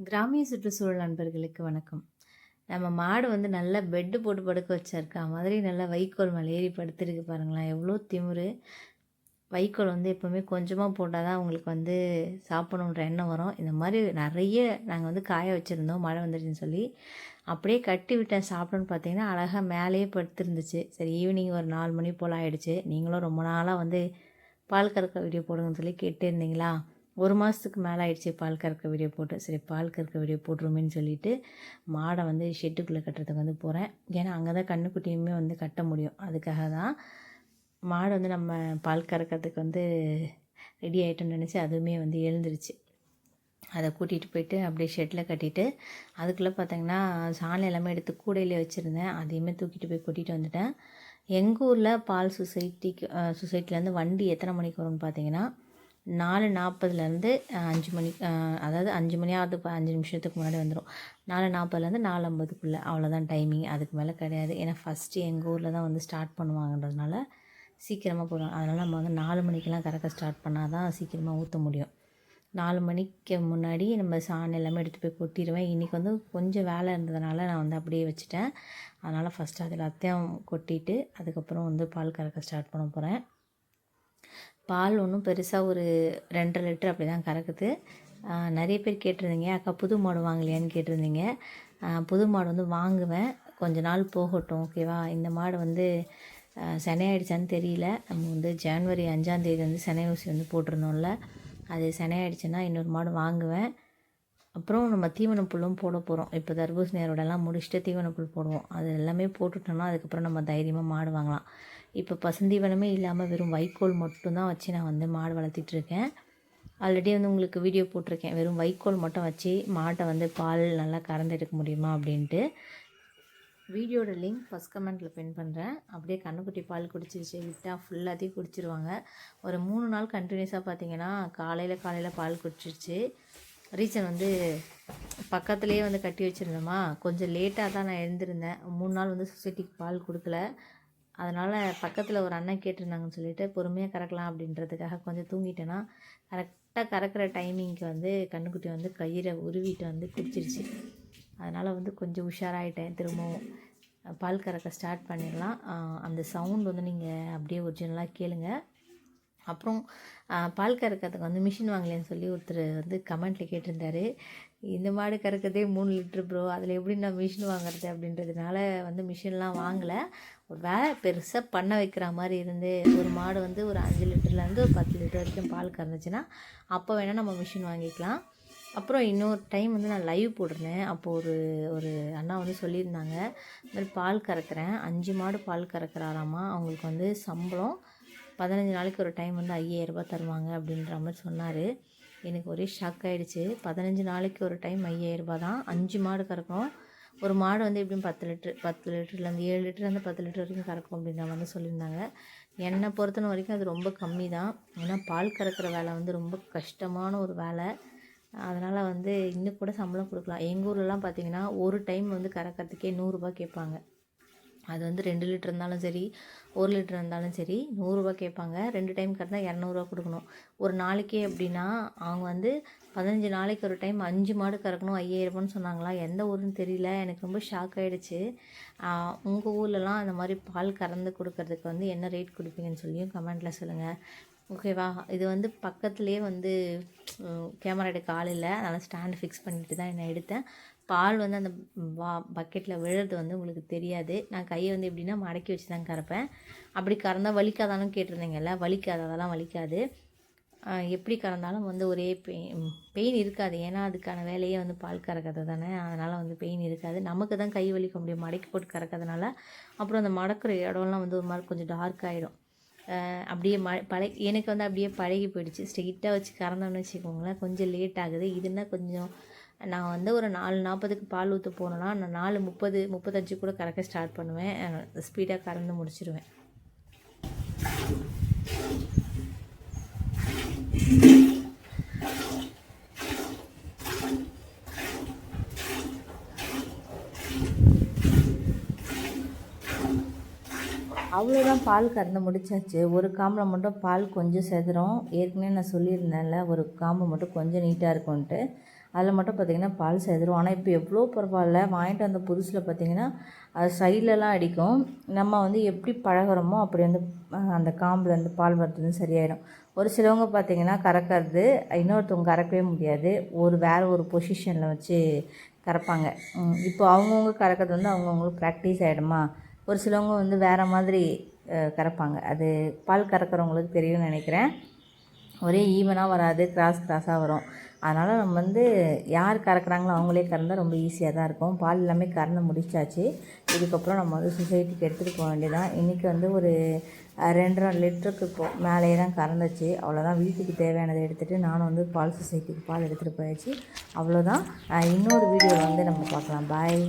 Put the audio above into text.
கிராமிய சுற்றுச்சூழல் நண்பர்களுக்கு வணக்கம். நம்ம மாடு வந்து நல்லா பெட்டு போட்டு படுக்க வச்சிருக்கா. மாதிரி நல்லா வைக்கோல் மேலே ஏறி படுத்துருக்கு பாருங்களேன். எவ்வளோ திமிரு. வைக்கோல் வந்து எப்போவுமே கொஞ்சமாக போட்டால் தான் அவங்களுக்கு வந்து சாப்பிடணுன்ற எண்ணம் வரும். இந்த மாதிரி நிறைய நாங்கள் வந்து காய வச்சுருந்தோம். மழை வந்துடுச்சுன்னு சொல்லி. அப்படியே கட்டி விட்டேன். சாப்பிடணும்னு பார்த்தீங்கன்னா அழகாக மேலேயே படுத்துருந்துச்சு. சரி ஈவினிங் ஒரு நாலு மணி போல் ஆகிடுச்சு நீங்களும் ரொம்ப நாளாக வந்து பால் கறக்க வீடியோ போடுங்கன்னு சொல்லி கேட்டுருந்தீங்களா ஒரு மாதத்துக்கு மேலே ஆயிடுச்சு பால் கறக்க வீடியோ போட்டு. சரி பால் கறக்க வீடியோ போட்டுருமேன்னு சொல்லிவிட்டு மாடை வந்து ஷெட்டுக்குள்ளே கட்டுறதுக்கு வந்து போகிறேன் ஏன்னா அங்கே தான் கண்ணுக்குட்டியுமே வந்து கட்ட முடியும். அதுக்காக தான் மாடு வந்து நம்ம பால் கறக்கிறதுக்கு வந்து ரெடி ஆகிட்டோம்னு நினச்சி அதுவுமே வந்து எழுந்துருச்சு. அதை கூட்டிகிட்டு போயிட்டு அப்படியே ஷெட்டில் கட்டிட்டு அதுக்குள்ளே பார்த்தீங்கன்னா சாணம் எல்லாமே எடுத்து கூடையிலே வச்சுருந்தேன். அதையுமே தூக்கிட்டு போய் கொட்டிகிட்டு வந்துட்டேன். எங்கள் ஊரில் பால் சொசைட்டிக்கு சொசைட்டிலேருந்து வண்டி எத்தனை மணிக்கு வரும்னு பார்த்தீங்கன்னா நாலு நாற்பதுலேருந்து அஞ்சு மணி அதாவது அஞ்சு மணி ஆகுது இப்போ அஞ்சு நிமிஷத்துக்கு முன்னாடி வந்துடும் நாலு நாற்பதுலேருந்து நாலு ஐம்பதுக்குள்ளே. அவ்வளோதான் டைமிங் அதுக்கு மேலே கிடையாது. ஏன்னா ஃபஸ்ட்டு எங்கள் ஊரில் தான் வந்து ஸ்டார்ட் பண்ணுவாங்கன்றதுனால சீக்கிரமாக போடுவாங்க. அதனால் நம்ம வந்து நாலு மணிக்கெலாம் கறக்க ஸ்டார்ட் பண்ணால் தான் சீக்கிரமாக ஊற்ற முடியும். நாலு மணிக்கு முன்னாடி நம்ம சாணம் எல்லாமே எடுத்து போய் கொட்டிடுவேன் இன்றைக்கி வந்து கொஞ்சம் வேலை இருந்ததுனால நான் வந்து அப்படியே வச்சுட்டேன். அதனால் ஃபஸ்ட்டு அது எல்லாத்தையும் கொட்டிட்டு அதுக்கப்புறம் வந்து பால் கறக்க ஸ்டார்ட் பண்ண போகிறேன் பால் ஒன்றும் பெருசாக ஒரு ரெண்டரை லிட்டர் அப்படி தான் கறக்குது நிறைய பேர் கேட்டிருந்தீங்க அக்கா புது மாடு வாங்கலையான்னு கேட்டிருந்தீங்க. புது மாடு வந்து வாங்குவேன். கொஞ்ச நாள் போகட்டும் ஓகேவா இந்த மாடு வந்து ஆஹ் தெரியல. நம்ம வந்து ஜனவரி அஞ்சாந்தேதி வந்து சினை ஊசி வந்து போட்டிருந்தோம்ல. அது சினையாயிடுச்சுன்னா இன்னொரு மாடு வாங்குவேன். அப்புறம் நம்ம தீவனப்புல்லும் போட போகிறோம் இப்போ தர்பூசணி முடிச்சுட்டு தீவனப்புல் போடுவோம். அது எல்லாமே போட்டுட்டோம்னா அதுக்கப்புறம் நம்ம தைரியமாக மாடு வாங்கலாம். இப்போ பசுந்தீவனமே இல்லாமல் வெறும் வைக்கோல் மட்டும்தான் வச்சு நான் வந்து மாடு வளர்த்திட்டு இருக்கேன். ஆல்ரெடி வந்து உங்களுக்கு வீடியோ போட்டிருக்கேன். வெறும் வைக்கோல் மட்டும் வச்சு மாட்டை வந்து பால் நல்லா கறந்து எடுக்க முடியுமா அப்படின்ட்டு. வீடியோட லிங்க் ஃபஸ்ட் கமெண்ட்டில் பின் பண்ணுறேன் அப்படியே கண்ணுக்குட்டி பால் குடிச்சிருச்சு. விட்டால் ஃபுல்லாத்தையும் குடிச்சிருவாங்க. ஒரு மூணு நாள் கண்டினியூஸாக பார்த்தீங்கன்னா காலையில் காலையில் பால் குடிச்சிருச்சு. ரீசன் வந்து பக்கத்துலேயே வந்து கட்டி வச்சுருந்தோமா கொஞ்சம் லேட்டாக தான் நான் எழுந்திருந்தேன். மூணு நாள் வந்து சொசைட்டிக்கு பால் கொடுக்கல. அதனால் பக்கத்தில் ஒரு அண்ணன் கேட்டிருந்தாங்கன்னு சொல்லிட்டு பொறுமையாக கறக்கலாம் அப்படின்றதுக்காக கொஞ்சம் தூங்கிட்டேன்னா கரெக்டாக கறக்கிற டைமிங்க்கு வந்து கண்ணுக்குட்டி வந்து கயிறை உருவிட்டு வந்து குடிச்சிருச்சு. அதனால் வந்து கொஞ்சம் உஷாராயிட்டேன். திரும்பவும் பால் கறக்க ஸ்டார்ட் பண்ணிடலாம். அந்த சவுண்ட் வந்து நீங்கள் அப்படியே ஒரிஜினலாக கேளுங்கள் அப்புறம் பால் கறக்கிறதுக்கு வந்து மிஷின் வாங்கலேன்னு சொல்லி ஒருத்தர் வந்து கமெண்ட்டில் கேட்டிருந்தாரு. இந்த மாடு கறக்கிறதே மூணு லிட்ரு ப்ரோ அதில் எப்படி நான் மிஷின் வாங்குறது அப்படின்றதுனால வந்து மிஷின்லாம் வாங்கலை. ஒரு வேலை பெருசாக பண்ண வைக்கிற மாதிரி இருந்து ஒரு மாடு வந்து ஒரு அஞ்சு லிட்டர்லேருந்து ஒரு பத்து லிட்டர் வரைக்கும் பால் கறந்துச்சுன்னா அப்போ வேணால் நம்ம மிஷின் வாங்கிக்கலாம். அப்புறம் இன்னொரு டைம் வந்து நான் லைவ் போட்டிருந்தேன். அப்போது ஒரு ஒரு அண்ணா வந்து சொல்லியிருந்தாங்க இந்த மாதிரி பால் கறக்கிறேன். அஞ்சு மாடு பால் கறக்கிறாராமா? அவங்களுக்கு வந்து சம்பளம் பதினஞ்சு நாளைக்கு ஒரு டைம் வந்து ஐயாயிரரூபா தருவாங்க அப்படின்ற மாதிரி சொன்னார். எனக்கு ஒரே ஷாக் ஆகிடுச்சு பதினஞ்சு நாளைக்கு ஒரு டைம் ஐயாயிரரூபா தான். அஞ்சு மாடு கறக்கும். ஒரு மாடு வந்து எப்படியும் பத்து லிட்ரு பத்து லிட்டர்லேருந்து ஏழு லிட்டர்லேருந்து பத்து லிட்டர் வரைக்கும் கறக்கும் அப்படின்ற மாதிரி சொல்லியிருந்தாங்க. என்னை பொறுத்தன வரைக்கும் அது ரொம்ப கம்மி தான். ஏன்னா பால் கறக்கிற வேலை வந்து ரொம்ப கஷ்டமான ஒரு வேலை. அதனால் வந்து இன்னும் கூட சம்பளம் கொடுக்கலாம். எங்கள் ஊர்லலாம் பார்த்தீங்கன்னா ஒரு டைம் வந்து கறக்கிறதுக்கே நூறுரூபா கேட்பாங்க. அது வந்து ரெண்டு லிட்டர் இருந்தாலும் சரி ஒரு லிட்டர் இருந்தாலும் சரி நூறுரூவா கேட்பாங்க. ரெண்டு டைம் கட்டினா இரநூறுவா கொடுக்கணும். ஒரு நாளைக்கே அப்படின்னா அவங்க வந்து பதினஞ்சு நாளைக்கு ஒரு டைம் அஞ்சு மாடு கறக்கணும் ஐயாயிரரூபான்னு சொன்னாங்களா? எந்த ஊருன்னு தெரியல. எனக்கு ரொம்ப ஷாக் ஆகிடுச்சு உங்கள் ஊர்லலாம் அந்த மாதிரி பால் கறந்து கொடுக்கறதுக்கு வந்து என்ன ரேட் கொடுப்பீங்கன்னு சொல்லியும் கமெண்ட்டில் சொல்லுங்கள் ஓகேவா இது வந்து பக்கத்துலேயே வந்து கேமரா எடுக்க ஆள் இல்லை. அதனால் ஸ்டாண்டு ஃபிக்ஸ் பண்ணிட்டு தான் என்னை எடுத்தேன். பால் வந்து அந்த வா பக்கெட்டில் விழுறது வந்து உங்களுக்கு தெரியாது. நான் கையை வந்து எப்படின்னா மடக்கி வச்சு தான் கறப்பேன். அப்படி கறந்தால் வலிக்காதானும் கேட்டிருந்தீங்கல்ல வலிக்காது. அதெல்லாம் வலிக்காது. எப்படி கறந்தாலும் வந்து ஒரே பெயின் பெயின் இருக்காது. ஏன்னா அதுக்கான வேலையே வந்து பால் கறக்கிறது தானே. அதனால் வந்து பெயின் இருக்காது. நமக்கு தான் கை வலிக்க முடியும் மடக்கி போட்டு கறக்கிறதுனால அப்புறம் அந்த மடக்கிற இடம்லாம் வந்து ஒரு மாதிரி கொஞ்சம் டார்க் ஆகிடும் அப்படியே ம பழ எனக்கு வந்து அப்படியே பழகி போயிடுச்சு. ஸ்ட்ரெயிட்டாக வச்சு கறந்தோம்னு வச்சுக்கோங்களேன் கொஞ்சம் லேட் ஆகுது. இதுன்னா கொஞ்சம் நான் வந்து ஒரு நாலு நாற்பதுக்கு பால் ஊற்ற போனேன்னா நான் நாலு முப்பது முப்பத்தஞ்சு கூட கறக்க ஸ்டார்ட் பண்ணுவேன். ஸ்பீடாக கறந்து முடிச்சிடுவேன் அவ்வளோதான் பால் கறந்து முடிச்சாச்சு. ஒரு காம்பில் மட்டும் பால் கொஞ்சம் செதுறோம். ஏற்கனவே நான் சொல்லியிருந்தேன்ல ஒரு காம்பு மட்டும் கொஞ்சம் நீட்டாக இருக்கும்ன்ட்டு. அதில் மட்டும் பார்த்திங்கன்னா பால் செதுரும் ஆனால் இப்போ எவ்வளோ பரவாயில்ல. வாங்கிட்டு வந்த புதுசில் பார்த்திங்கன்னா அது சைட்லலாம் அடிக்கும். நம்ம வந்து எப்படி பழகுறோமோ அப்படி வந்து அந்த அந்த காம்புலேருந்து பால் வர்றது சரியாயிடும் ஒரு சிலவங்க பார்த்திங்கன்னா கறக்கிறது இன்னொருத்தவங்க கறக்கவே முடியாது. ஒரு வேறு ஒரு பொசிஷனில் வச்சு கறப்பாங்க. இப்போ அவங்கவுங்க கறக்கிறது வந்து அவங்கவுங்களுக்கு ப்ராக்டிஸ் ஆகிடுமா ஒரு சிலவங்க வந்து வேறு மாதிரி கறப்பாங்க. அது பால் கறக்கிறவங்களுக்கு தெரியும்னு நினைக்கிறேன். ஒரே ஈவனாக வராது கிராஸ் கிராஸாக வரும். அதனால் நம்ம வந்து யார் கறக்குறாங்களோ அவங்களே கறந்தால் ரொம்ப ஈஸியாக தான் இருக்கும். பால் எல்லாமே கறந்து முடிச்சாச்சு. இதுக்கப்புறம் நம்ம வந்து சொசைட்டிக்கு எடுத்துகிட்டு போக வேண்டியதான் இன்றைக்கி வந்து ஒரு ரெண்டரை லிட்டருக்கு போ மேலேயே தான் கறந்துச்சு. அவ்வளோதான் வீட்டுக்கு தேவையானதை எடுத்துகிட்டு நானும் வந்து பால் சொசைட்டிக்கு பால் எடுத்துகிட்டு போயாச்சு. அவ்வளோதான் இன்னொரு வீடியோவை வந்து நம்ம பார்க்கலாம். பாய்